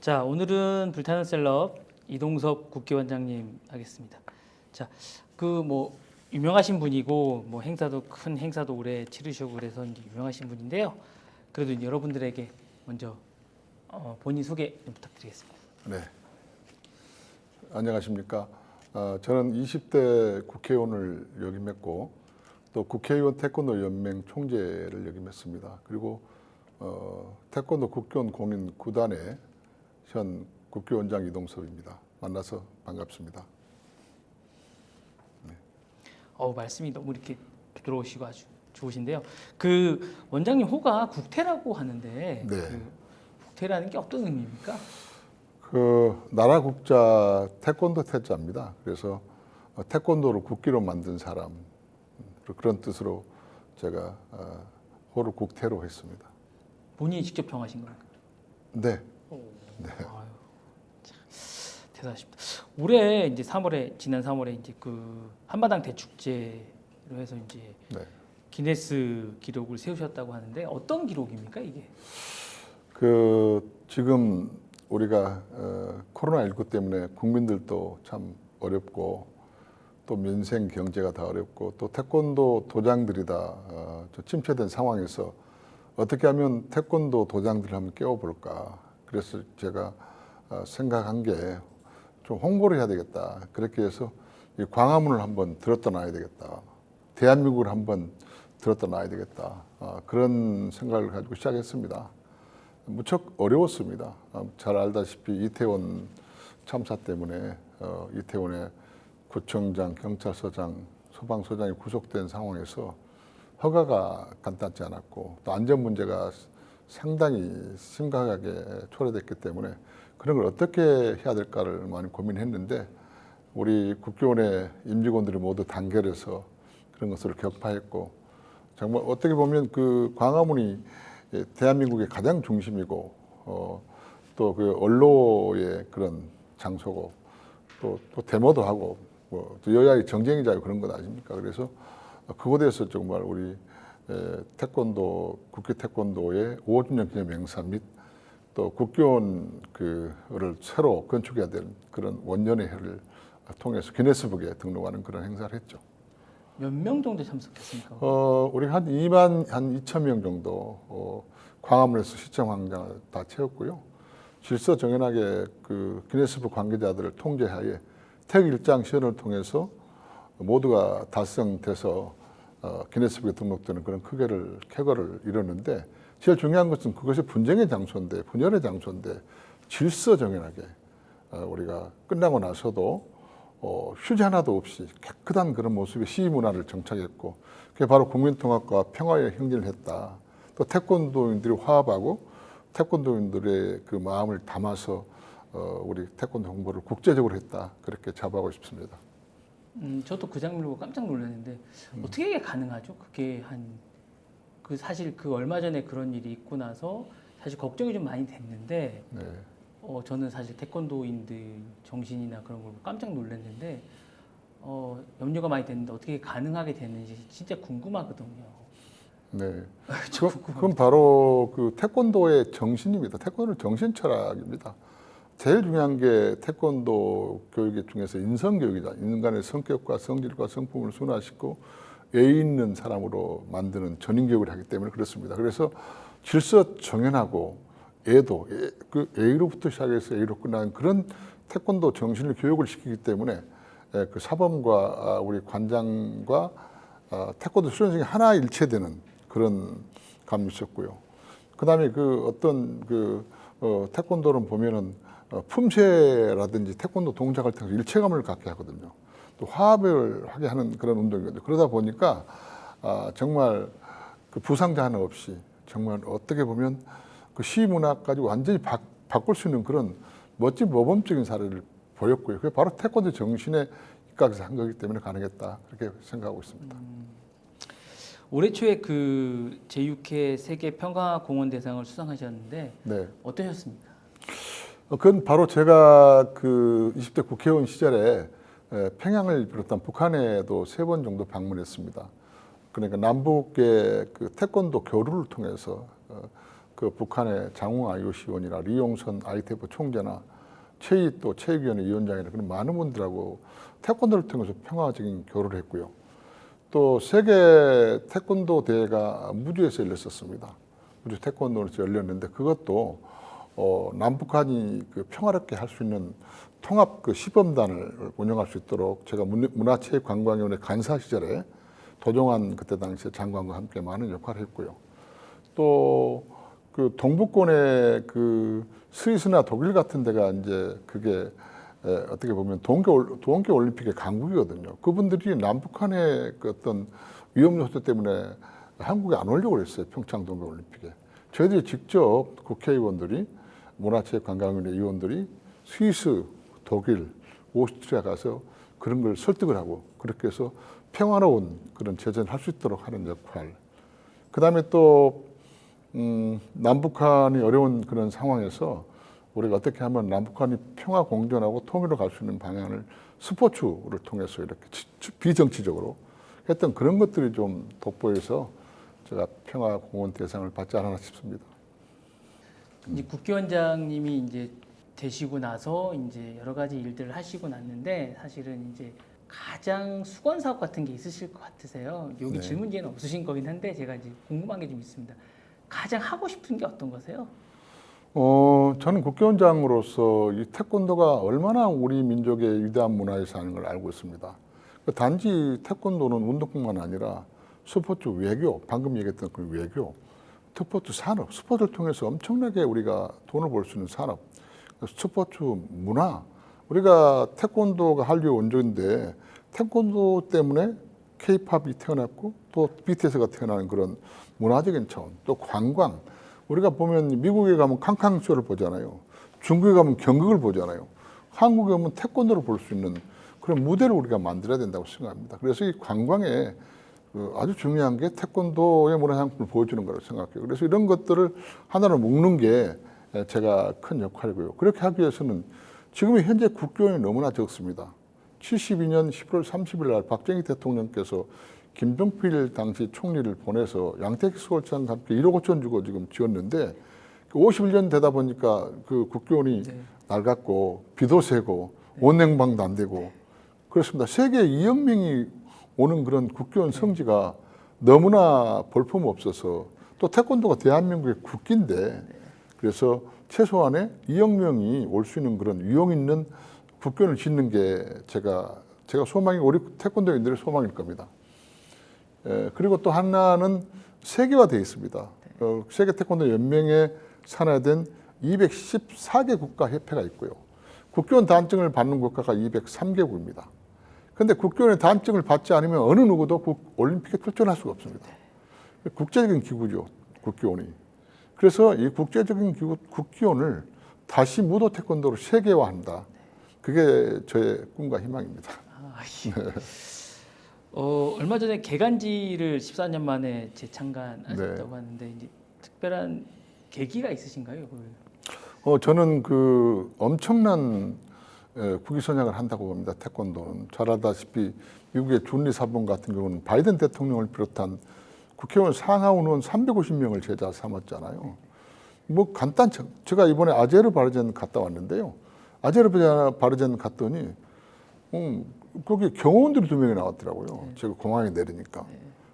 자, 오늘은 불타는 셀럽 이동섭 국회의원장님 하겠습니다. 자, 그 뭐 유명하신 분이고 뭐 행사도 큰 행사도 오래 치르시고 그래서 이제 유명하신 분인데요. 그래도 여러분들에게 먼저 어, 본인 소개 좀 부탁드리겠습니다. 네. 안녕하십니까. 어, 저는 20대 국회의원을 역임했고 또 국회의원 태권도 연맹 총재를 역임했습니다. 그리고 어, 태권도 국회의원 공인 구단의 현 국회의원장 이동섭입니다. 만나서 반갑습니다. 어 말씀이 너무 이렇게 부드러우시고 아주 좋으신데요. 그 원장님 호가 국태라고 하는데 네. 그 국태라는 게 어떤 의미입니까? 그 나라 국자 태권도 태자입니다. 그래서 어, 태권도를 국기로 만든 사람 그런 뜻으로 제가 어, 호를 국태로 했습니다. 본인이 직접 정하신 겁니까? 네. 아유, 참, 대단하십니다. 올해 이제 3월에 지난 3월에 이제 그 한마당 대축제로 해서 이제 네. 기네스 기록을 세우셨다고 하는데 어떤 기록입니까 이게? 그 지금 우리가 어, 코로나19 때문에 국민들도 참 어렵고 또 민생 경제가 다 어렵고 또 태권도 도장들이 다 어, 저 침체된 상황에서 어떻게 하면 태권도 도장들을 한번 깨워볼까 그래서 제가 어, 생각한 게 좀 홍보를 해야 되겠다 그렇게 해서 이 광화문을 한번 들었다 놔야 되겠다 대한민국을 한번 들었다 놔야 되겠다 어, 그런 생각을 가지고 시작했습니다. 무척 어려웠습니다. 아, 잘 알다시피 이태원 참사 때문에 어, 이태원의 구청장, 경찰서장, 소방서장이 구속된 상황에서 허가가 간단치 않았고 또 안전 문제가 상당히 심각하게 초래됐기 때문에 그런 걸 어떻게 해야 될까를 많이 고민했는데 우리 국교원의 임직원들이 모두 단결해서 그런 것을 격파했고 정말 어떻게 보면 그 광화문이 예, 대한민국의 가장 중심이고 어, 또 그 언로의 그런 장소고 또, 또 데모도 하고 뭐, 또 여야의 정쟁이자 그런 것 아닙니까? 그래서 그곳에서 정말 우리 에, 태권도 국회 태권도의 5주년 기념 행사 및 또 국교원 그를 새로 건축해야 될 그런 원년의 해를 통해서 기네스북에 등록하는 그런 행사를 했죠. 몇 명 정도 참석했습니까? 어, 우리 한 2만 한 2천 명 정도 어, 광화문에서 시청 광장을 다 채웠고요. 질서 정연하게 그 기네스북 관계자들을 통제하에 택 일장 시연을 통해서 모두가 달성돼서 어, 기네스북에 등록되는 그런 크게를 쾌거를 이뤘는데 제일 중요한 것은 그것이 분쟁의 장소인데 분열의 장소인데 질서 정연하게 어, 우리가 끝나고 나서도 어, 휴지 하나도 없이 깨끗한 그런 모습의 시위 문화를 정착했고 그게 바로 국민통합과 평화의 형제를 했다. 또 태권도인들이 화합하고 태권도인들의 그 마음을 담아서 어, 우리 태권도 홍보를 국제적으로 했다. 그렇게 자부하고 싶습니다. 음, 저도 그 장면을 보고 깜짝 놀랐는데 어떻게 이게 가능하죠? 그게 한 그 사실 그 얼마 전에 그런 일이 있고 나서 사실 걱정이 좀 많이 됐는데 네. 어, 저는 사실 태권도인들 정신이나 그런 걸 깜짝 놀랐는데 어, 염려가 많이 됐는데 어떻게 가능하게 됐는지 진짜 궁금하거든요. 네. 저 그, 그건 바로 그 태권도의 정신입니다. 태권도 정신 철학입니다. 제일 중요한 게 태권도 교육 중에서 인성 교육이다. 인간의 성격과 성질과 성품을 순화시키고 예의 있는 사람으로 만드는 전인 교육을 하기 때문에 그렇습니다. 그래서 질서 정연하고 애도 예, 그 A로부터 시작해서 A로 끝나는 그런 태권도 정신을 교육을 시키기 때문에 예, 그 사범과 아, 우리 관장과 아, 태권도 수련생이 하나 일체되는 그런 감이 있었고요. 그 다음에 그 어떤 그 어, 태권도를 보면은 어, 품새라든지 태권도 동작을 통해서 일체감을 갖게 하거든요. 또 화합을 하게 하는 그런 운동이거든요. 그러다 보니까 아, 정말 그 부상자 하나 없이 정말 어떻게 보면 그 시문화까지 완전히 바, 바꿀 수 있는 그런 멋진 모범적인 사례를 보였고요. 그게 바로 태권도 정신에 입각해서 한 거기 때문에 가능했다 그렇게 생각하고 있습니다. 올해 초에 그 제6회 세계 평화 공헌 대상을 수상하셨는데 네. 어떠셨습니까? 어, 그건 바로 제가 그 20대 국회의원 시절에 에, 평양을 비롯한 북한에도 세 번 정도 방문했습니다. 그러니까 남북의 그 태권도 교류를 통해서 어, 그 북한의 장웅 IOC원이나 리용선 ITF 총재나 최희 또 체육위원회 위원장이나 그런 많은 분들하고 태권도를 통해서 평화적인 교류를 했고요. 또 세계 태권도 대회가 무주에서 열렸었습니다. 무주 태권도에서 열렸는데 그것도 어, 남북한이 그 평화롭게 할 수 있는 통합 그 시범단을 운영할 수 있도록 제가 문- 문화체육관광위원회 간사 시절에 도종환 그때 당시에 장관과 함께 많은 역할을 했고요. 또 그 동북권의 그 스위스나 독일 같은 데가 이제 그게 에, 어떻게 보면 동계 올림픽의 강국이거든요. 그분들이 남북한의 그 어떤 위험 요소 때문에 한국에 안 오려고 그랬어요. 평창 동계 올림픽에. 저희들이 직접 국회의원들이 문화체육관광위원회 의원들이 스위스, 독일, 오스트리아 가서 그런 걸 설득을 하고 그렇게 해서 평화로운 그런 재전을 할수 있도록 하는 역할. 그 다음에 또 음, 남북한이 어려운 그런 상황에서 우리가 어떻게 하면 남북한이 평화 공존하고 통일로 갈 수 있는 방향을 스포츠를 통해서 이렇게 비정치적으로 했던 그런 것들이 좀 돋보여서 제가 평화 공헌 대상을 받지 않았나 싶습니다. 이제 국회의원장님이 이제 되시고 나서 이제 여러 가지 일들을 하시고 났는데 사실은 이제 가장 수건 사업 같은 게 있으실 것 같으세요. 여기 네. 질문지에는 없으신 거긴 한데 제가 이제 궁금한 게 좀 있습니다. 가장 하고 싶은 게 어떤 거세요? 어, 저는 국회의원장으로서 이 태권도가 얼마나 우리 민족의 위대한 문화에서 하는 걸 알고 있습니다. 그 단지 태권도는 운동뿐만 아니라 스포츠 외교, 방금 얘기했던 그 외교, 스포츠 산업, 스포츠를 통해서 엄청나게 우리가 돈을 벌 수 있는 산업, 그 스포츠 문화, 우리가 태권도가 한류 원조인데 태권도 때문에 K-팝이 태어났고 또 BTS가 태어나는 그런 문화적인 차원, 또 관광. 우리가 보면 미국에 가면 캉캉쇼를 보잖아요. 중국에 가면 경극을 보잖아요. 한국에 오면 태권도를 볼 수 있는 그런 무대를 우리가 만들어야 된다고 생각합니다. 그래서 이 관광에 그 아주 중요한 게 태권도의 문화상품을 보여주는 거라고 생각해요. 그래서 이런 것들을 하나로 묶는 게 제가 큰 역할이고요. 그렇게 하기 위해서는 지금 현재 국교원이 너무나 적습니다. 72년 11월 30일 날 박정희 대통령께서 김종필 당시 총리를 보내서 양택 수월장과 함께 1억 5천 주고 지금 지었는데 51년 되다 보니까 그 국교원이 네. 낡았고 비도 새고 원냉방도 안 되고 그렇습니다. 세계 2억 명이 오는 그런 국교원 성지가 너무나 볼품 없어서 또 태권도가 대한민국의 국기인데 그래서 최소한의 2억 명이 올 수 있는 그런 위용 있는 국교원을 짓는 게 제가 제가 소망이 우리 태권도인들의 소망일 겁니다. 에, 그리고 또 하나는 세계화되어 있습니다. 어, 세계 태권도 연맹에 산하된 214개 국가 협회가 있고요. 국교원 단증을 받는 국가가 203개국입니다. 그런데 국교원의 단증을 받지 않으면 어느 누구도 국, 올림픽에 출전할 수가 없습니다. 국제적인 기구죠, 국교원이. 그래서 이 국제적인 기구 국기원을 다시 무도 태권도로 세계화한다. 그게 저의 꿈과 희망입니다. 아, 예. 어, 얼마 전에 개간지를 14년 만에 재창간하셨다고 네. 하는데 이제 특별한 계기가 있으신가요? 그걸? 어, 저는 그 엄청난 에, 국위 선양을 한다고 봅니다. 태권도는 잘 알다시피 미국의 준리 사본 같은 경우는 바이든 대통령을 비롯한 국회의원 상하원 의원 350명을 제자 삼았잖아요. 뭐 간단 제가 이번에 아제르바이잔 갔다 왔는데요. 아제르바이잔 갔더니 음, 거기 경호원들이 두 명이 나왔더라고요. 제가 공항에 내리니까.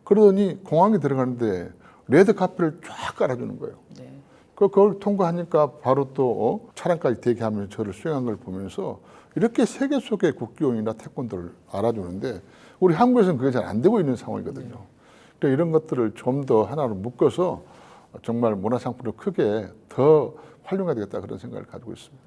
그러더니 공항에 들어가는데 레드 카페를 쫙 깔아주는 거예요. 네. 그 그걸 통과하니까 바로 또 어, 차량까지 대기하면서 저를 수행한 걸 보면서 이렇게 세계 속의 국기원이나 태권도를 알아주는데 우리 한국에서는 그게 잘 안 되고 있는 상황이거든요. 그러니까 이런 것들을 좀 더 하나로 묶어서 정말 문화상품을 크게 더 활용해야 되겠다 그런 생각을 가지고 있습니다.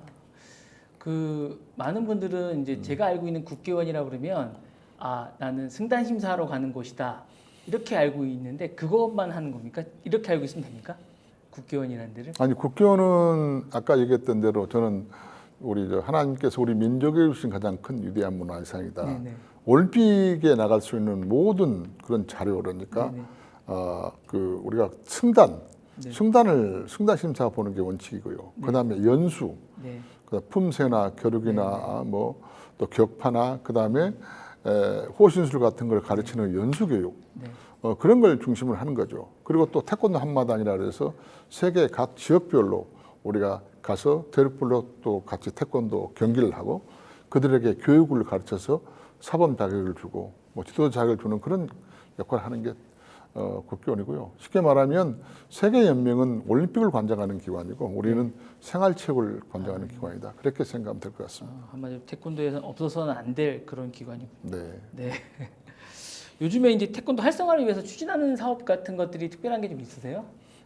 그 많은 분들은 이제 제가 알고 있는 국회의원이라 그러면 아 나는 승단 심사하러 가는 곳이다 이렇게 알고 있는데 그것만 하는 겁니까? 이렇게 알고 있으면 됩니까? 국회의원이라는 데를? 아니 국교는 아까 얘기했던 대로 저는 우리 저 하나님께서 우리 민족에 주신 가장 큰 위대한 문화유산이다. 네네. 올림픽에 나갈 수 있는 모든 그런 자료 그러니까 네네. 어, 그 우리가 승단, 네. 승단을 승단 심사 보는 게 원칙이고요. 그다음에 연수, 네. 그다음 품새나 겨루기나 뭐 또 격파나 그다음에 에, 호신술 같은 걸 가르치는 연수 교육. 네. 어, 그런 걸 중심으로 하는 거죠. 그리고 또 태권도 한마당이라 그래서 세계 각 지역별로 우리가 가서 대륙별로 또 같이 태권도 경기를 하고 그들에게 교육을 가르쳐서 사범 자격을 주고 뭐 지도 자격을 주는 그런 역할을 하는 게 어, 국교원이고요. 쉽게 말하면 세계 연맹은 올림픽을 관장하는 기관이고 우리는 생활체육을 관장하는 기관이다. 그렇게 생각하면 될 것 같습니다. 어, 한마디로 태권도에서는 없어서는 안 될 그런 기관이고. 네. 네. 요즘에 이제 태권도 활성화를 위해서 추진하는 사업 같은 것들이 특별한 게 좀 있으세요?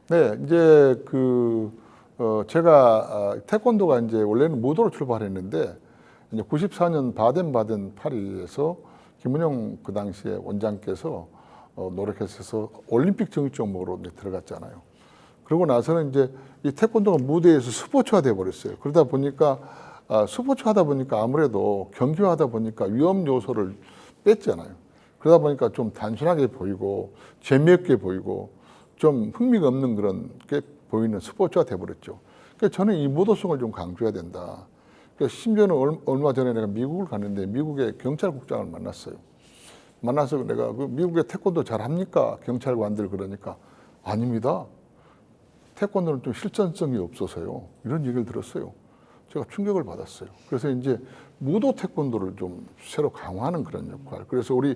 네, 이제 그 어, 제가 아, 태권도가 이제 원래는 무도로 출발했는데 이제 94년 바덴바덴 파리에서 김은영 그 당시에 원장께서 어, 노력해서 올림픽 정식 종목으로 들어갔잖아요. 그러고 나서는 이제 이 태권도가 무대에서 스포츠화 돼 버렸어요. 그러다 보니까 아, 스포츠 하다 보니까 아무래도 경기화하다 보니까 위험 요소를 뺐잖아요. 그러다 보니까 좀 단순하게 보이고 재미없게 보이고 좀 흥미가 없는 그런 게 보이는 스포츠가 돼버렸죠. 그러니까 저는 이 모도성을 좀 강조해야 된다. 그러니까 심지어는 얼- 얼마 전에 내가 미국을 갔는데 미국의 경찰국장을 만났어요. 만나서 내가 그 미국의 태권도 잘합니까? 경찰관들 그러니까 아닙니다. 태권도는 좀 실전성이 없어서요. 이런 얘기를 들었어요. 제가 충격을 받았어요. 그래서 이제 무도 태권도를 좀 새로 강화하는 그런 역할. 그래서 우리 어,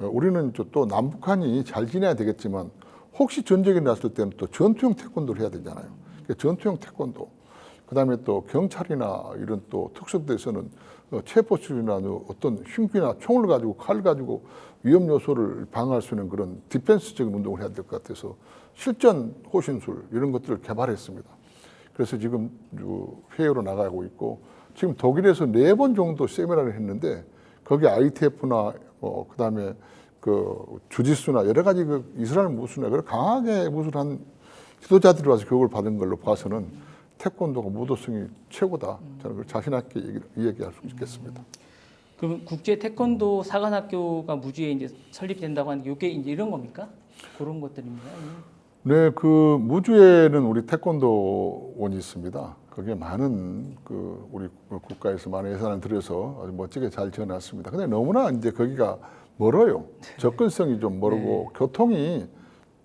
우리는 저또 남북한이 잘 지내야 되겠지만 혹시 전쟁이 났을 때는 또 전투형 태권도를 해야 되잖아요. 그러니까 전투형 태권도. 그 다음에 또 경찰이나 이런 또 특수부대에서는 어, 체포출이나 어떤 흉기나 총을 가지고 칼 가지고 위험 요소를 방어할 수 있는 그런 디펜스적인 운동을 해야 될 것 같아서 실전 호신술 이런 것들을 개발했습니다. 그래서 지금 요 회의로 나가고 있고 지금 독일에서 네 번 정도 세미나를 했는데 거기 ITF나 뭐 그다음에 그 주짓수나 여러 가지 그 이스라엘 무술이나 그런 강하게 무술한 지도자들이 와서 교육을 받은 걸로 봐서는 태권도가 무도성이 최고다. 저는 그걸 자신 있게 얘기- 이야기할 수 있겠습니다. 그럼 국제 태권도 사관학교가 무주에 이제 설립된다고 하는 게 이게 이제 이런 겁니까? 그런 것들입니다. 네, 그 무주에는 우리 태권도원이 있습니다. 거기에 많은 그 우리 국가에서 많은 예산을 들여서 아주 멋지게 잘 지어놨습니다. 근데 너무나 이제 거기가 멀어요. 접근성이 좀 멀고 교통이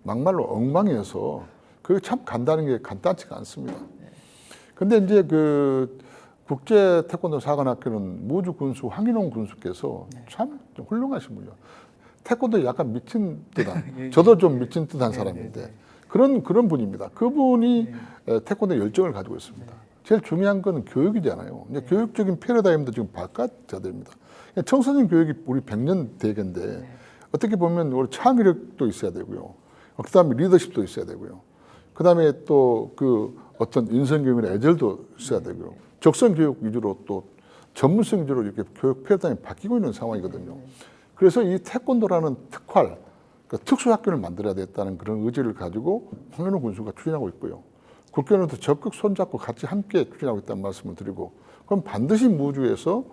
막말로 엉망이어서 그게 참 간다는 게 간단치가 않습니다. 근데 이제 그 국제 태권도 사관학교는 무주 군수 황인홍 군수께서 참 훌륭하신 분이요. 태권도에 약간 미친 듯한 저도 좀 미친 듯한 사람인데 그런 그런 분입니다. 그분이 에, 태권도 열정을 가지고 있습니다. 제일 중요한 거는 교육이잖아요. 이제 교육적인 패러다임도 지금 바꿔야 됩니다. 청소년 교육이 우리 100년 대계인데 어떻게 보면 우리 창의력도 있어야 되고요. 그다음에 리더십도 있어야 되고요. 그다음에 또 그 어떤 인성 교육이나 애절도 있어야 되고요. 적성 교육 위주로 또 전문성 위주로 이렇게 교육 패러다임이 바뀌고 있는 상황이거든요. 그래서 이 태권도라는 특활, 그 특수학교를 만들어야 됐다는 그런 의지를 가지고 황현우 군수가 추진하고 있고요. 국교원도 적극 손잡고 같이 함께 추진하고 있다는 말씀을 드리고 그럼 반드시 무주에서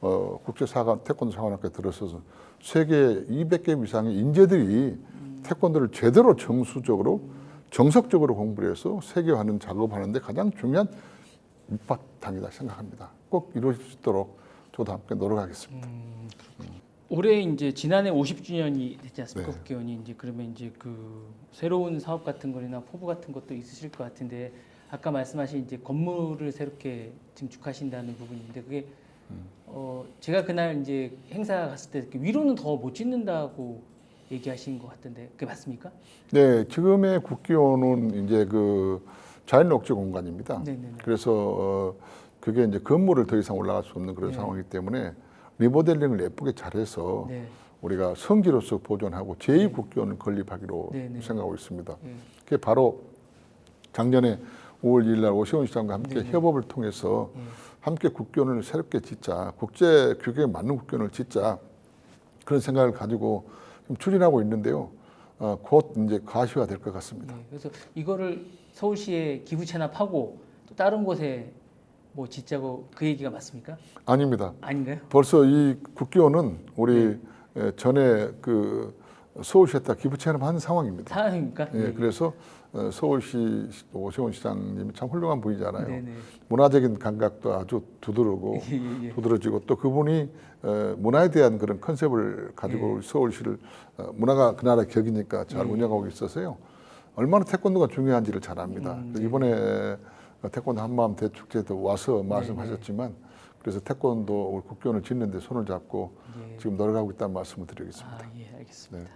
어, 국제사관 태권도 사관학교에 들어서서 세계 200개 이상의 인재들이 태권도를 제대로 정수적으로 정석적으로 공부를 해서 세계화하는 작업하는데 가장 중요한 밑바탕이다 생각합니다. 꼭 이루어질 수 있도록 저도 함께 노력하겠습니다. 올해 이제 지난해 50주년이 됐지 않습니까? 네. 국회의원이 이제 그러면 이제 그 새로운 사업 같은 거나 포부 같은 것도 있으실 것 같은데 아까 말씀하신 이제 건물을 새롭게 증축하신다는 부분인데 그게 음. 어 제가 그날 이제 행사 갔을 때 위로는 더 못 짓는다고 얘기하신 것 같던데 그게 맞습니까? 네, 지금의 국기원은 이제 그 자연 녹지 공간입니다. 네네네. 그래서 어, 그게 이제 건물을 더 이상 올라갈 수 없는 그런 네. 상황이기 때문에 리모델링을 예쁘게 잘해서 네. 우리가 성지로서 보존하고 제2 국기원을 건립하기로 네, 네. 생각하고 있습니다. 네. 그게 바로 작년에 5월 2일 날 오시원 시장과 함께 네. 협업을 통해서 네. 함께 국기원을 새롭게 짓자, 국제 규격에 맞는 국기원을 짓자 그런 생각을 가지고 좀 추진하고 있는데요. 어, 곧 이제 가시화 될 것 같습니다. 네, 그래서 이거를 서울시에 기부 체납하고 또 다른 곳에 뭐 짓자고 그 얘기가 맞습니까? 아닙니다. 아닌가요? 벌써 이 국기원은 우리 네. 에, 전에 그 서울시에다 기부 체험한 상황입니다. 사람입니까? 예, 그래서 어, 서울시 오세훈 시장님이 참 훌륭한 분이잖아요. 네네. 문화적인 감각도 아주 두드러고 예, 예, 예. 두드러지고 또 그분이 어, 문화에 대한 그런 컨셉을 가지고 서울시를 어, 문화가 그 나라 격이니까 잘 운영하고 있어서요. 얼마나 태권도가 중요한지를 잘 압니다. 음, 이번에 태권도 한마음 대축제도 와서 말씀하셨지만 그래서 태권도 우리 국교원을 짓는데 손을 잡고 예. 지금 노력하고 있다는 말씀을 드리겠습니다. 아, 예, 알겠습니다.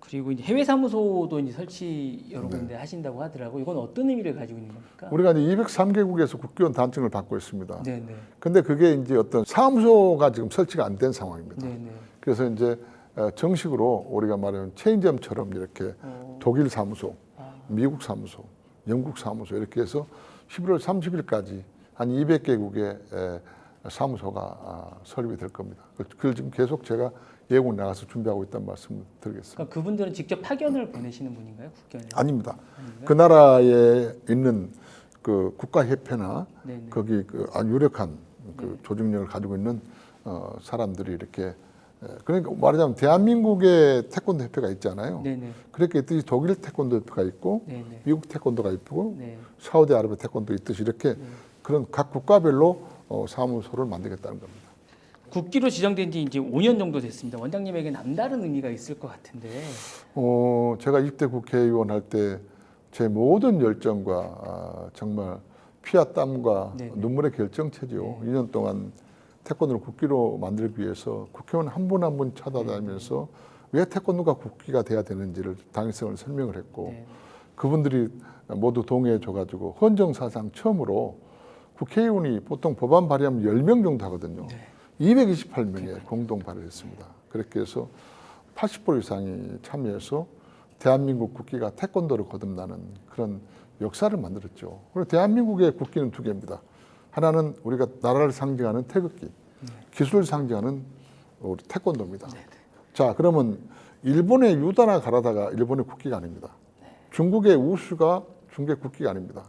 그리고 이제 해외 사무소도 이제 설치 여러 네. 군데 하신다고 하더라고. 이건 어떤 의미를 가지고 있는 겁니까? 우리가 이제 203개국에서 국교원 단증을 받고 있습니다. 네, 네. 근데 그게 이제 어떤 사무소가 지금 설치가 안 된 상황입니다. 네, 네. 그래서 이제 어, 정식으로 우리가 말하는 체인점처럼 이렇게 어, 독일 사무소, 아. 미국 사무소, 영국 사무소 이렇게 해서 11월 30일까지 한 200개국의 사무소가 아, 설립이 될 겁니다. 그- 그걸 지금 계속 제가 예고 나가서 준비하고 있다는 말씀을 드리겠습니다. 그러니까 그분들은 직접 파견을 보내시는 분인가요? 국견에? 아닙니다. 아닌가요? 그 나라에 있는 그 국가협회나 네, 네. 거기 그 유력한 그 조직력을 가지고 있는 어, 사람들이 이렇게 에, 그러니까 말하자면 대한민국의 태권도 협회가 있잖아요. 네, 네. 그렇게 있듯이 독일 태권도 협회가 있고 네, 네. 미국 태권도가 있고 네. 사우디아라비아 태권도 있듯이 이렇게 그런 각 국가별로 어, 사무소를 만들겠다는 겁니다. 국기로 지정된 지 이제 5년 정도 됐습니다. 원장님에게 남다른 의미가 있을 것 같은데. 어, 제가 20대 국회의원 할 때 제 모든 열정과 아, 정말 피와 땀과 네네. 눈물의 결정체죠. 2년 동안 태권도를 국기로 만들기 위해서 국회의원 한 분 한 분 찾아다니면서 왜 태권도가 국기가 돼야 되는지를 당위성을 설명을 했고 네. 그분들이 모두 동의해 줘가지고 헌정사상 처음으로 국회의원이 보통 법안 발의하면 10명 정도 하거든요. 네. 228명이 공동 발의했습니다. 그렇게 해서 80% 이상이 참여해서 대한민국 국기가 태권도로 거듭나는 그런 역사를 만들었죠. 그리고 대한민국의 국기는 두 개입니다. 하나는 우리가 나라를 상징하는 태극기, 기술을 상징하는 우리 태권도입니다. 자, 그러면 일본의 유다나 가라다가 일본의 국기가 아닙니다. 중국의 우수가 중국의 국기가 아닙니다.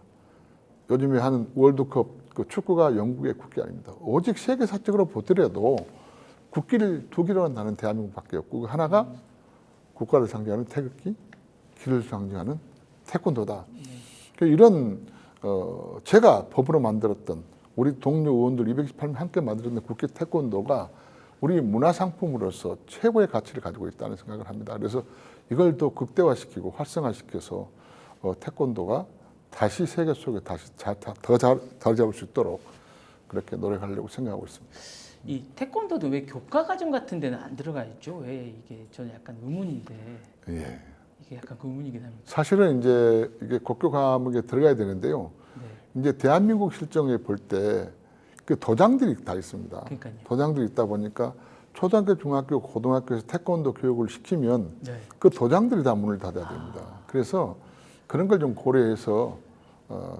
요즘에 하는 월드컵 그 축구가 영국의 국기 아닙니다. 오직 세계 사적으로 보더라도 국기를 두 개로 나는 대한민국밖에 없고 그 하나가 국가를 상징하는 태극기, 길을 상징하는 태권도다. 그 이런 어, 제가 법으로 만들었던 우리 동료 의원들 228명 함께 만들었던 국기 태권도가 우리 문화상품으로서 최고의 가치를 가지고 있다는 생각을 합니다. 그래서 이걸 더 극대화시키고 활성화시켜서 어, 태권도가 다시 세계 속에 다시 더잘 자리 잡을 수 있도록 그렇게 노력하려고 생각하고 있습니다. 이 태권도도 왜 교과 과정 같은 데는 안 들어가 있죠? 왜 이게 저는 약간 의문인데 예. 이게 약간 그 의문이긴 합니다. 사실은 이제 이게 국교 과목에 들어가야 되는데요. 네. 이제 대한민국 실정에 볼 때 그 도장들이 다 있습니다. 그러니까요. 도장들이 있다 보니까 초등학교, 중학교, 고등학교에서 태권도 교육을 시키면 네. 그 도장들이 다 문을 닫아야 됩니다. 그래서 그런 걸 좀 고려해서 어,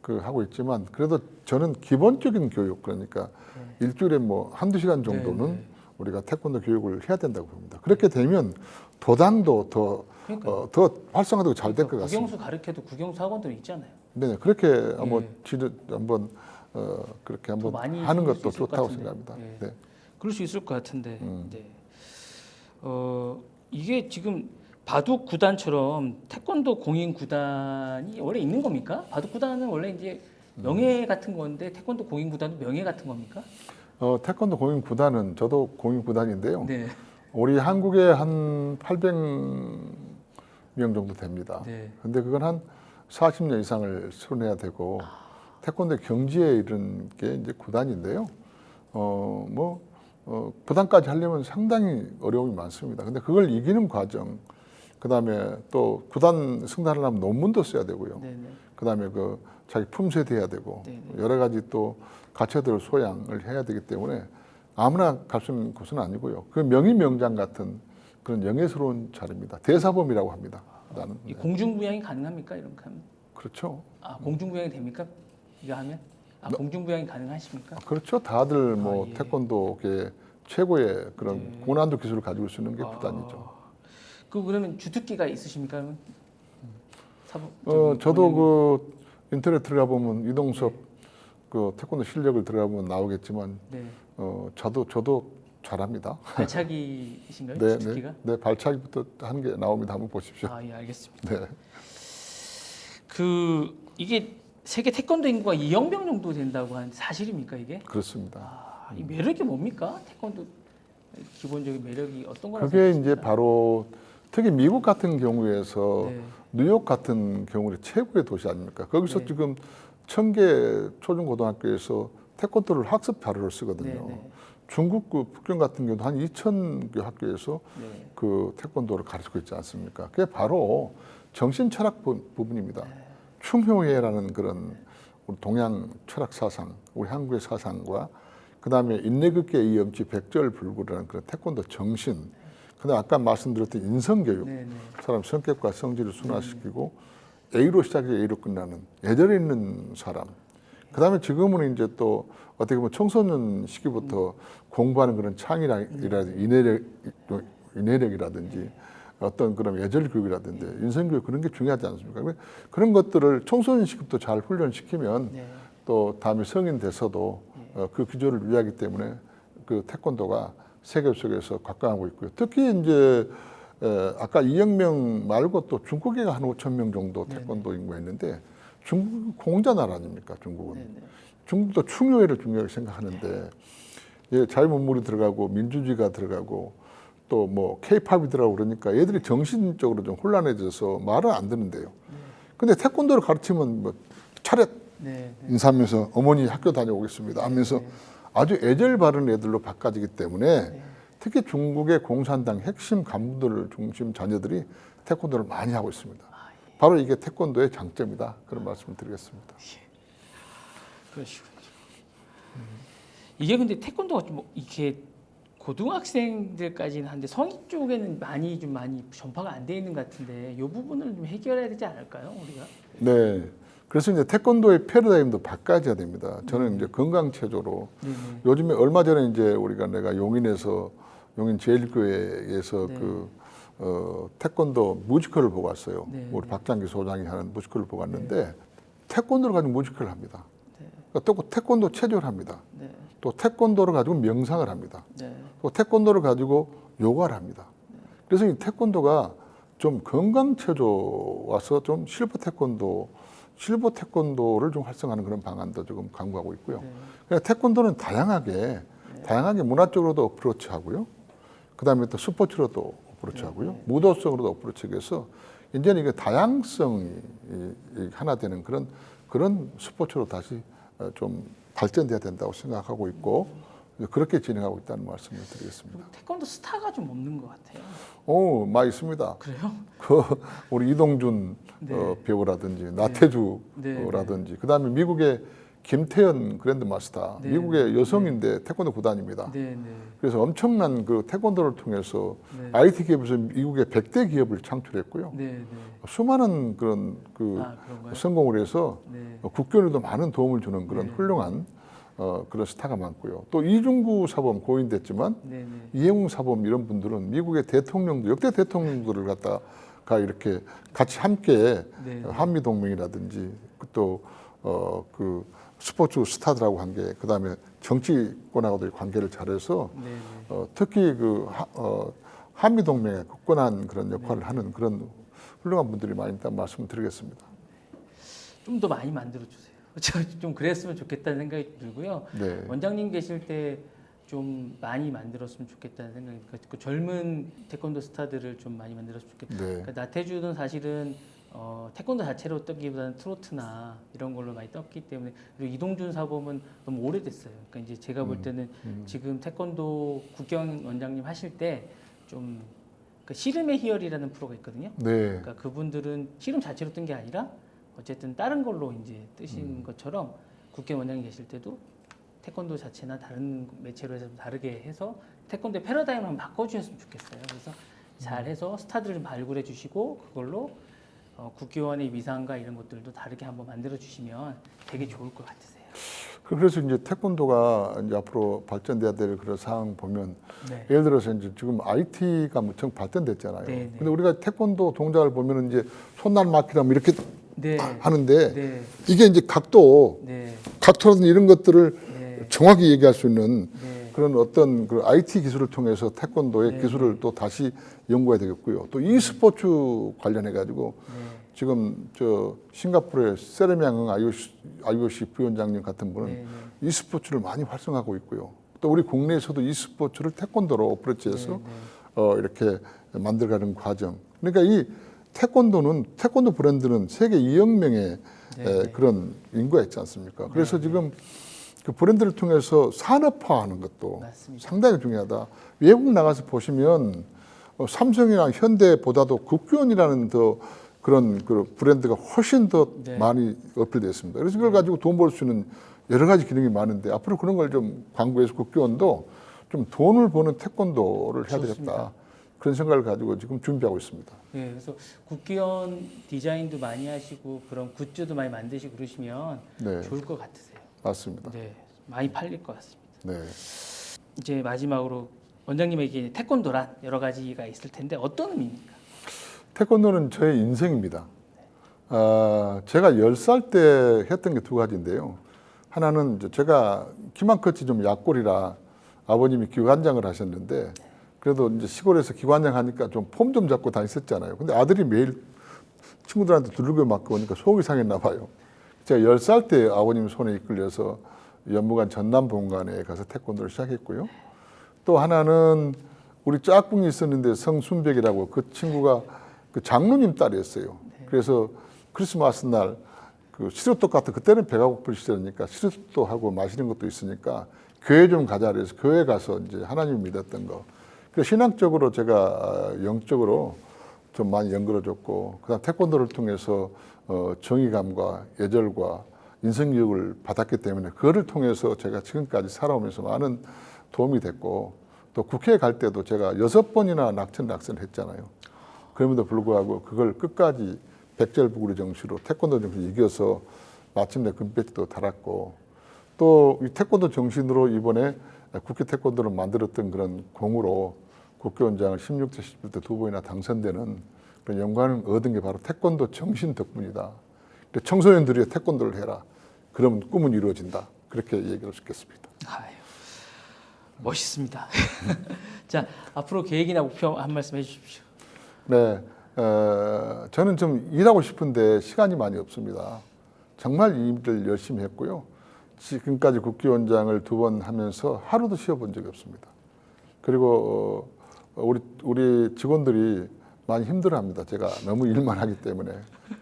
그 하고 있지만 그래도 저는 기본적인 교육 그러니까 일주일에 뭐 한두 시간 정도는 네, 네. 우리가 태권도 교육을 해야 된다고 봅니다. 그렇게 되면 도장도 더, 그러니까. 어, 더 활성화되고 잘 될 것 같습니다. 국영수 가르쳐도 국영수 학원들 있잖아요. 네, 그렇게 한번 예. 지르 한번 어, 그렇게 한번 하는 것도 좋다고. 생각합니다. 예. 네. 그럴 수 있을 것 같은데. 음. 네. 어 이게 지금 바둑 구단처럼 태권도 공인 구단이 원래 있는 겁니까? 바둑 구단은 원래 이제 음. 명예 같은 건데 태권도 공인 구단도 명예 같은 겁니까? 어, 태권도 공인 구단은 저도 공인 구단인데요. 네. 우리 한국에 한 800 명 정도 됩니다. 네. 근데 그건 한 40년 이상을 수련해야 되고 태권도 경지에 이른 게 이제 구단인데요. 어, 뭐 어, 구단까지 하려면 상당히 어려움이 많습니다. 근데 그걸 이기는 과정, 그 다음에 또 구단 승단을 하면 논문도 써야 되고요. 네, 네. 그다음에 그 자기 해야 되고 네, 여러 가지 또 가쳐들 소양을 해야 되기 때문에 아무나 갈 수 있는 곳은 아니고요. 그 명의 명장 같은 그런 영예스러운 자리입니다. 대사범이라고 합니다. 나는 이 공중부양이 가능합니까? 이런 거 하면? 그렇죠. 아, 공중부양이 됩니까? 이거 하면? 아, 공중부양이 가능하십니까? 그렇죠. 다들 뭐 아, 예. 태권도계 최고의 그런 네. 고난도 기술을 가지고 있는 게 아, 구단이죠. 그 그러면 주특기가 있으십니까? 그러면? 사부, 어, 저기 저도. 그 인터넷 들어가 보면 이동섭 그 태권도 실력을 들어가 보면 나오겠지만 네. 어, 저도 저도 잘합니다. 발차기이신가요? 네, 네, 주특기가? 네, 발차기부터 하는 게 나옵니다. 한번 보십시오. 아, 예, 알겠습니다. 네, 그 이게 세계 태권도 인구가 2억 명 정도 된다고 하는 사실입니까 이게? 그렇습니다. 아, 이 매력이 뭡니까? 태권도 기본적인 매력이 어떤 거라고 그게 이제 생각하십니까? 바로 특히 미국 같은 경우에서 네. 뉴욕 같은 경우는 최고의 도시 아닙니까? 거기서 네. 지금 천 개 초중고등학교에서 태권도를 학습 자료를 쓰거든요. 네, 네. 중국 그 북경 같은 경우도 한 2천 개 학교에서 네. 그 태권도를 가르치고 있지 않습니까? 그게 바로 정신 철학 부- 부분입니다. 네. 충효회라는 그런 우리 동양 철학 사상, 우리 한국의 사상과 그 다음에 인내극계 이염치 백절불구라는 그런 태권도 정신, 에 아까 말씀드렸던 인성교육, 네, 네. 사람 성격과 성질을 순화시키고 A로 시작해 A로 끝나는 애절에 있는 사람. 그 다음에 지금은 이제 또 어떻게 보면 청소년 시기부터 공부하는 그런 창의라든지 인내력, 인내력이라든지 어떤 그런 예절 교육이라든지 인성 교육 그런 게 중요하지 않습니까? 그러면 그런 것들을 청소년 시기부터 잘 훈련시키면 네. 또 다음에 성인 돼서도 어, 그 기조를 유지하기 때문에 그 태권도가 세계 속에서 각광하고 있고요. 특히 이제 에, 아까 2억 명 말고 또 중국에 한 5천 명 정도 태권도 인구가 있는데 중국 공자 나라 아닙니까? 중국은 네, 네. 중국도 충효회를 중요하게 생각하는데 예, 자유문물이 들어가고 민주주의가 들어가고 또 뭐 케이팝이 들어가고 그러니까 얘들이 정신적으로 좀 혼란해져서 말을 안 듣는데요. 근데 태권도를 가르치면 뭐 차렷 네. 네. 인사하면서 어머니 학교 다녀오겠습니다 하면서 아주 애절 바른 애들로 바꿔지기 때문에 특히 중국의 공산당 핵심 간부들 중심 자녀들이 태권도를 많이 하고 있습니다. 바로 이게 태권도의 장점이다. 그런 말씀을 드리겠습니다. 그러시군요. 이게 근데 태권도가 좀뭐 이렇게 고등학생들까지는 한데 성인 쪽에는 많이 좀 많이 전파가 안 돼 있는 것 같은데 이 부분을 좀 해결해야 되지 않을까요, 우리가? 네. 그래서 이제 태권도의 패러다임도 바꿔야 됩니다. 저는 이제 건강 체조로 네, 네. 요즘에 얼마 전에 이제 우리가 내가 용인에서 용인 제일교회에서 네. 그 어, 태권도 뮤지컬을 보고 왔어요. 네, 우리 네. 박장기 소장이 하는 뮤지컬을 보고 왔는데 태권도를 가지고 뮤지컬을 합니다. 네. 그러니까 또 태권도 체조를 합니다. 네. 또 태권도를 가지고 명상을 합니다. 네. 또 태권도를 가지고 요가를 합니다. 그래서 이 태권도가 좀 건강 체조 와서 좀 실버 태권도, 실버 태권도를 좀 활성화하는 그런 방안도 지금 강구하고 있고요. 네. 그러니까 태권도는 다양하게, 다양하게 문화적으로도 어프로치하고요. 그 다음에 또 스포츠로도 어프로치하고요. 무도성으로도 어프로치해서 이제는 이게 다양성이 하나 되는 그런 그런 스포츠로 다시 어, 좀 발전돼야 된다고 생각하고 있고 그렇게 진행하고 있다는 말씀을 드리겠습니다. 태권도 스타가 좀 없는 것 같아요. 오, 많이 있습니다. 그래요? 그 우리 이동준 네. 어, 배우라든지 네, 나태주라든지 그다음에 미국의 김태현 그랜드 마스터 네, 미국의 여성인데 태권도 구단입니다. 네, 네. 그래서 엄청난 그 태권도를 통해서 네. IT 기업에서 미국의 100대 기업을 창출했고요. 네, 네. 수많은 그런 그 아? 성공을 해서 네. 어, 국교에도 많은 도움을 주는 그런 네. 훌륭한 어, 그런 스타가 많고요. 또 이중구 사범 고인됐지만 네, 네. 이해웅 사범 이런 분들은 미국의 대통령도 역대 대통령들을 갖다 가 이렇게 같이 함께 네. 한미 동맹이라든지 또어그 스포츠 스타들하고 관계 그 다음에 정치권하고도 관계를 잘해서 네, 네. 어, 특히 그 하, 어, 한미 동맹에 굳건한 그런 네. 역할을 하는 그런 훌륭한 분들이 많이 있다는 말씀을 드리겠습니다. 좀 더 많이 만들어 주세요. 저좀 그랬으면 좋겠다는 생각이 들고요. 네. 원장님 계실 때 좀 많이 만들었으면 좋겠다는 생각이 그, 그 젊은 태권도 스타들을 좀 많이 만들었으면 좋겠다. 네. 그러니까 나태주는 사실은 어, 태권도 자체로 떴기보다는 트로트나 이런 걸로 많이 떴기 때문에 그리고 이동준 사범은 너무 오래됐어요. 그러니까 이제 제가 볼 때는 음. 지금 태권도 국경 원장님 하실 때좀 그 씨름의 희열이라는 프로가 있거든요. 네. 그러니까 그분들은 씨름 자체로 뜬 게 아니라 어쨌든 다른 걸로 이제 뜨신 음. 것처럼 국회 원장이 계실 때도 태권도 자체나 다른 매체로 해서 좀 다르게 해서 태권도의 패러다임을 한번 바꿔주셨으면 좋겠어요. 그래서 잘해서 스타들을 좀 발굴해 주시고 그걸로 어, 국교원의 위상과 이런 것들도 다르게 한번 만들어 주시면 되게 좋을 것 같으세요. 그래서 이제 태권도가 이제 앞으로 발전돼야 될 그런 상황 보면 네. 예를 들어서 이제 지금 IT가 무척 발전됐잖아요. 네, 네. 근데 우리가 태권도 동작을 보면은 이제 손날 막기라면 이렇게 네. 하는데 네. 이게 이제 각도, 네. 각도라든지 이런 것들을 네. 정확히 얘기할 수 있는 네. 그런 어떤 그 IT 기술을 통해서 태권도의 네. 기술을 또 다시 연구해야 되겠고요. 또 e스포츠 관련해 가지고 네. 지금 저 싱가포르의 세르명응 IOC, IOC 부위원장님 같은 분은 네, e스포츠를 많이 활성화하고 있고요. 또 우리 국내에서도 e스포츠를 태권도로 어프로치해서 네, 네. 어, 이렇게 만들어가는 과정. 그러니까 이 태권도는 태권도 브랜드는 세계 2억 명의 네, 에, 네. 그런 인구가 있지 않습니까? 그래서 지금 그 브랜드를 통해서 산업화하는 것도 맞습니다. 상당히 중요하다. 외국 나가서 보시면 어, 삼성이나 현대보다도 국교원이라는 더 그런 그 브랜드가 훨씬 더 네. 많이 어필되어 있습니다. 그래서 그걸 가지고 돈 벌 수 있는 여러 가지 기능이 많은데 앞으로 그런 걸 좀 광고해서 국교원도 좀 돈을 버는 태권도를 해야 되겠다. 그런 생각을 가지고 지금 준비하고 있습니다. 네, 그래서 국기원 디자인도 많이 하시고 그런 굿즈도 많이 만드시고 그러시면 네, 좋을 것 같으세요. 맞습니다. 네, 많이 팔릴 것 같습니다. 네. 이제 마지막으로 원장님에게 태권도란 여러 가지가 있을 텐데 어떤 의미입니까? 태권도는 저의 인생입니다. 아, 제가 10살 때 했던 게 두 가지인데요. 하나는 제가 키만 컸지 좀 약골이라 아버님이 기관장을 하셨는데 그래도 이제 시골에서 기관장 하니까 좀 폼 좀 잡고 다녔었잖아요. 근데 아들이 매일 친구들한테 두들겨 맞고 오니까 속이 상했나 봐요. 제가 10살 때 아버님 손에 이끌려서 연무관 전남 본관에 가서 태권도를 시작했고요. 또 하나는 우리 짝꿍이 있었는데 성순백이라고 그 친구가 그 장로님 딸이었어요. 그래서 크리스마스 날 그 시루떡 같은 그때는 배가 고플 시절이니까 시루떡도 하고 마시는 것도 있으니까 교회 좀 가자 그래서 교회 가서 이제 하나님 믿었던 거. 그래서 신앙적으로 제가 아, 영적으로 좀 많이 연결해줬고 그다음 태권도를 통해서 어, 정의감과 예절과 인성교육을 받았기 때문에 그거를 통해서 제가 지금까지 살아오면서 많은 도움이 됐고 또 국회에 갈 때도 제가 여섯 번이나 낙천 낙선을 했잖아요. 그럼에도 불구하고 그걸 끝까지 백절부구리 정시로 태권도 정신 이겨서 마침내 금배지도 달았고 또 이 태권도 정신으로 이번에 국회 태권도를 만들었던 그런 공으로 국회의원장을 16대, 17대 두 번이나 당선되는 그런 영광을 얻은 게 바로 태권도 정신 덕분이다. 청소년들이 태권도를 해라. 그러면 꿈은 이루어진다. 그렇게 있겠습니다. 아유, 멋있습니다. 자, 앞으로 계획이나 목표 한 말씀 해주십시오. 네, 어, 저는 좀 일하고 싶은데 시간이 많이 없습니다. 정말 이 일을 열심히 했고요. 지금까지 국회의원장을 두 번 하면서 하루도 쉬어본 적이 없습니다. 그리고 어, 우리 우리 직원들이 많이 힘들어합니다. 제가 너무 일만 하기 때문에.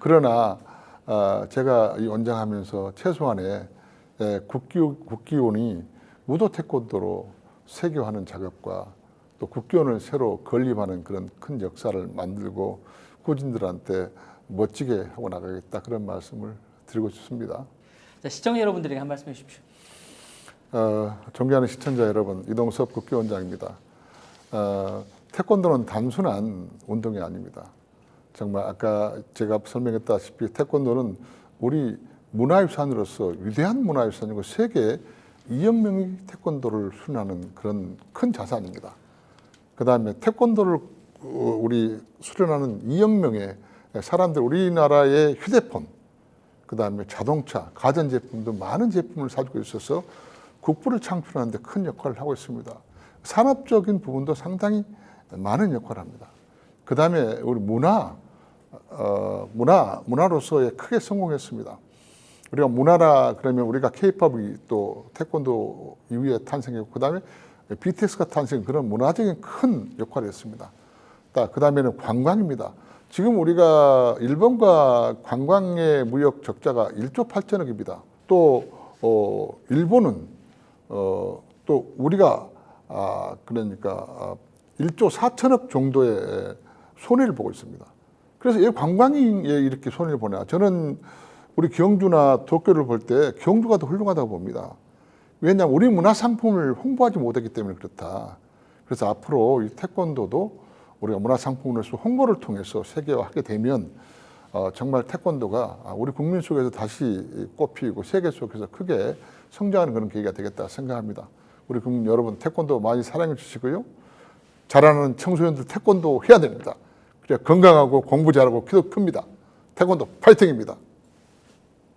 그러나 아, 제가 이 원장하면서 최소한의 에, 국기 국기원이 무도 태권도로 세계화하는 작업과 또 국기원을 새로 건립하는 그런 큰 역사를 만들고 후진들한테 멋지게 하고 나가겠다 그런 말씀을 드리고 싶습니다. 자, 시청자 여러분들에게 한 말씀 해주십시오. 어, 존경하는 시청자 여러분, 이동섭 국회의원장입니다. 어, 태권도는 단순한 운동이 아닙니다. 정말 아까 제가 설명했다시피 태권도는 우리 문화유산으로서 위대한 문화유산이고 세계 2억 명이 태권도를 수련하는 그런 큰 자산입니다. 그 다음에 태권도를 어, 우리 수련하는 2억 명의 사람들, 우리나라의 휴대폰, 그 다음에 자동차, 가전제품도 많은 제품을 사주고 있어서 국부를 창출하는 데 큰 역할을 하고 있습니다. 산업적인 부분도 상당히 많은 역할을 합니다. 그 다음에 우리 문화, 어, 문화, 문화로서의 크게 성공했습니다. 우리가 문화라 그러면 우리가 케이팝이 또 태권도 이후에 탄생했고 그 다음에 BTS가 탄생 그런 문화적인 큰 역할을 했습니다. 그 다음에는 관광입니다. 지금 우리가 일본과 관광의 무역 적자가 1조 8천억입니다. 또 어, 일본은 어, 또 우리가 아, 그러니까 아, 1조 4천억 정도의 손해를 보고 있습니다. 그래서 이 관광이 이렇게 손해를 보냐? 저는 우리 경주나 도쿄를 볼 때 경주가 더 훌륭하다고 봅니다. 왜냐하면 우리 문화 상품을 홍보하지 못했기 때문에 그렇다. 그래서 앞으로 이 태권도도 우리가 문화 상품으로서 홍보를 통해서 세계화하게 되면 어, 정말 태권도가 우리 국민 속에서 다시 꽃피고 세계 속에서 크게 성장하는 그런 계기가 되겠다 생각합니다. 우리 국민 여러분 태권도 많이 사랑해 주시고요. 자라는 청소년들 태권도 해야 됩니다. 그래 건강하고 공부 잘하고 키도 큽니다. 태권도 파이팅입니다.